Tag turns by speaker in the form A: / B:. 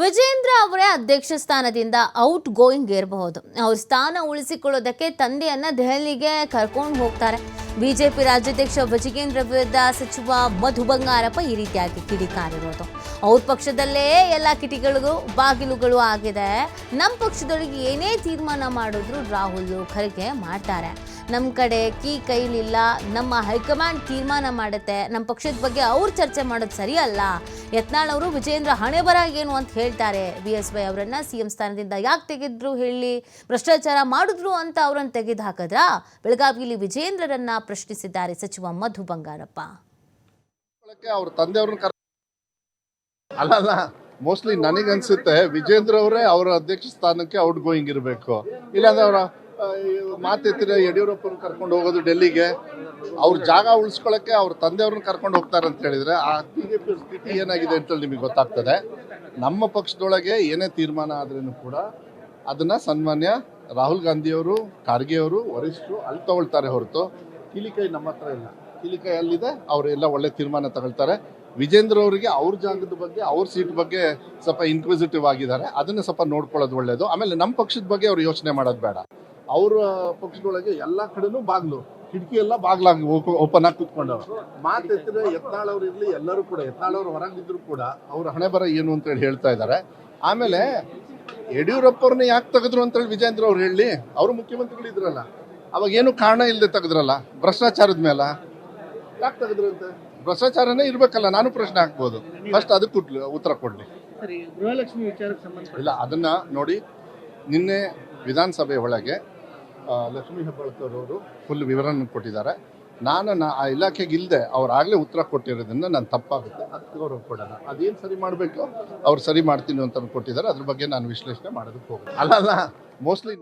A: ವಿಜೇಂದ್ರ ಅವರೇ ಅಧ್ಯಕ್ಷ ಸ್ಥಾನದಿಂದ ಔಟ್ ಗೋಯಿಂಗ್ ಇರಬಹುದು ಅವ್ರ ಸ್ಥಾನ ಉಳಿಸಿಕೊಳ್ಳೋದಕ್ಕೆ ತಂದೆಯನ್ನ ದೆಹಲಿಗೆ ಕರ್ಕೊಂಡು ಹೋಗ್ತಾರೆ. ಬಿಜೆಪಿ ರಾಜ್ಯಾಧ್ಯಕ್ಷ ವಿಜಯೇಂದ್ರ ವಿರುದ್ಧ ಸಚಿವ ಮಧು ಬಂಗಾರಪ್ಪ ಈ ರೀತಿಯಾಗಿ ಕಿಡಿಕಾರಿರೋದು ಅವ್ರ ಪಕ್ಷದಲ್ಲೇ ಎಲ್ಲ ಕಿಟಿಗಳಿಗೂ ಬಾಗಿಲುಗಳು ಆಗಿದೆ. ನಮ್ಮ ಪಕ್ಷದೊಳಗೆ ಏನೇ ತೀರ್ಮಾನ ಮಾಡಿದ್ರು ರಾಹುಲ್ ಖರ್ಗೆ ಮಾಡ್ತಾರೆ. ನಮ್ಮ ಕಡೆ ಕೀ ಕೈಲಿಲ್ಲ, ನಮ್ಮ ಹೈಕಮಾಂಡ್ ತೀರ್ಮಾನ ಮಾಡುತ್ತೆ ನಮ್ಮ ಪಕ್ಷದ ಬಗ್ಗೆ ಅವ್ರು ಚರ್ಚೆ ಮಾಡೋದು ಸರಿಯಲ್ಲ. ಯತ್ನಾಳ್ ಅವರು ವಿಜೇಂದ್ರ ಹಣೆ ಬರ ಏನು ಅಂತ ಹೇಳ್ತಾರೆ. ಬಿ ಎಸ್ ವೈ ಅವರನ್ನ ಸಿ ಎಂ ಸ್ಥಾನದಿಂದ ಯಾಕೆ ತೆಗೆದ್ರು ಹೇಳಿ, ಭ್ರಷ್ಟಾಚಾರ ಮಾಡಿದ್ರು ಅಂತ ಅವರನ್ನು ತೆಗೆದು ಹಾಕಿದ್ರ? ಬೆಳಗಾವಿಯಲ್ಲಿ ವಿಜೇಂದ್ರರನ್ನ ಪ್ರಶ್ನಿಸಿದ್ದಾರೆ ಸಚಿವ ಮಧು ಬಂಗಾರಪ್ಪ.
B: ಅವ್ರ ಅಲ್ಲಲ್ಲ ಮೋಸ್ಟ್ಲಿ ನನಗನ್ಸುತ್ತೆ ವಿಜೇಂದ್ರ ಅವರೇ ಅವರ ಅಧ್ಯಕ್ಷ ಸ್ಥಾನಕ್ಕೆ ಔಟ್ ಗೋಯಿಂಗ್ ಇರಬೇಕು. ಇಲ್ಲಾಂದ್ರೆ ಅವರ ಮಾತೆತ್ತಿರ ಯಡಿಯೂರಪ್ಪನ ಕರ್ಕೊಂಡು ಹೋಗೋದು ಡೆಲ್ಲಿಗೆ, ಅವ್ರ ಜಾಗ ಉಳಿಸ್ಕೊಳಕ್ಕೆ ಅವ್ರ ತಂದೆಯವ್ರನ್ನ ಕರ್ಕೊಂಡು ಹೋಗ್ತಾರೆ ಅಂತ ಹೇಳಿದ್ರೆ ಆ ಬಿಜೆಪಿ ಸ್ಥಿತಿ ಏನಾಗಿದೆ ಅಂತ ನಿಮಗೆ ಗೊತ್ತಾಗ್ತದೆ. ನಮ್ಮ ಪಕ್ಷದೊಳಗೆ ಏನೇ ತೀರ್ಮಾನ ಆದ್ರೂ ಕೂಡ ಅದನ್ನ ಸನ್ಮಾನ್ಯ ರಾಹುಲ್ ಗಾಂಧಿಯವರು ಖಾರ್ಗೆ ಅವರು ವರಿಷ್ಠರು ಅಲ್ಲಿ ತಗೊಳ್ತಾರೆ ಹೊರತು ಕಿಲಿಕೈ ನಮ್ಮ ಹತ್ರ ಇಲ್ಲ. ಕಿಲಿಕೈ ಅಲ್ಲಿದೆ ಅವರೆಲ್ಲ ಒಳ್ಳೆ ತೀರ್ಮಾನ ತಗೊಳ್ತಾರೆ. ವಿಜೇಂದ್ರ ಅವರಿಗೆ ಅವ್ರ ಜಾಗದ ಬಗ್ಗೆ, ಅವ್ರ ಸೀಟ್ ಬಗ್ಗೆ ಸ್ವಲ್ಪ ಇನ್ಕ್ವಿಸಿಟಿವ್ ಆಗಿದ್ದಾರೆ. ಅದನ್ನ ಸ್ವಲ್ಪ ನೋಡ್ಕೊಳ್ಳೋದು ಒಳ್ಳೇದು. ಆಮೇಲೆ ನಮ್ಮ ಪಕ್ಷದ ಬಗ್ಗೆ ಅವ್ರು ಯೋಚನೆ ಮಾಡೋದು ಬೇಡ. ಅವ್ರ ಪಕ್ಷದೊಳಗೆ ಎಲ್ಲ ಕಡೆನೂ ಬಾಗ್ಲು. ಕಿಟಕಿ ಎಲ್ಲ ಬಾಗ್ಲಾಗಿ ಓಪನ್ ಆಗಿ ಕುತ್ಕೊಂಡವ್ರು. ಮಾತು ಎತ್ತಿದ್ರೆ ಯತ್ನಾಳವ್ರು ಇರ್ಲಿ ಎಲ್ಲರೂ ಕೂಡ ಯತ್ನಾಳ್ ಅವ್ರು ಹೊರಗಿದ್ರು ಕೂಡ ಅವ್ರ ಹಣೆ ಬರ ಏನು ಅಂತ ಹೇಳಿ ಹೇಳ್ತಾ ಇದ್ದಾರೆ ಆಮೇಲೆ ಯಡಿಯೂರಪ್ಪ ಅವ್ರನ್ನ ಯಾಕೆ ತೆಗೆದ್ರು ಅಂತ ಹೇಳಿ ವಿಜೇಂದ್ರ ಅವ್ರು ಹೇಳಿ ಅವರು ಮುಖ್ಯಮಂತ್ರಿಗಳು ಇದ್ರಲ್ಲ ಅವಾಗ ಏನು ಕಾರಣ ಇಲ್ಲದೆ ತೆಗೆದ್ರಲ್ಲ? ಭ್ರಷ್ಟಾಚಾರದ ಮೇಲ. ಯಾಕೆ ತೆಗೆದ್ರು ಅಂತ? ಭ್ರಷ್ಟಾಚಾರನೇ ಇರ್ಬೇಕಲ್ಲ ನಾನು ಪ್ರಶ್ನೆ ಹಾಕ್ಬೋದು. ಫಸ್ಟ್ ಅದಕ್ಕೆ ಕೊಟ್ಲಿ ಉತ್ತರ ಕೊಡ್ಲಿ.
C: ಸರಿ ಗೃಹಲಕ್ಷ್ಮಿ ವಿಚಾರಕ್ಕೆ ಸಂಬಂಧ
B: ಇಲ್ಲ ಅದನ್ನ ನೋಡಿ ನಿನ್ನೆ ವಿಧಾನಸಭೆ ಒಳಗೆ ಲಕ್ಷ್ಮೀ ಹೆಬ್ಬಾಳ್ಕರ್ ಅವರು ಫುಲ್ ವಿವರಣೆ ಕೊಟ್ಟಿದ್ದಾರೆ. ನಾನು ನಾ ಆ ಇಲಾಖೆಗೆ ಇಲ್ಲದೆ ಆಗಲೇ ಉತ್ತರ ಕೊಟ್ಟಿರೋದ್ರಿಂದ ನಾನು ತಪ್ಪಾಗುತ್ತೆ. ಅದಕ್ಕೆ ಅವ್ರು ಕೊಡೋಣ. ಅದೇನು ಸರಿ ಮಾಡಬೇಕು? ಅವ್ರು ಸರಿ ಮಾಡ್ತೀನಿ ಅಂತ ಕೊಟ್ಟಿದ್ದಾರೆ. ಅದ್ರ ಬಗ್ಗೆ ನಾನು ವಿಶ್ಲೇಷಣೆ ಮಾಡೋದಕ್ಕೆ ಅಲ್ಲ ಅಲ್ಲ ಮೋಸ್ಟ್ಲಿ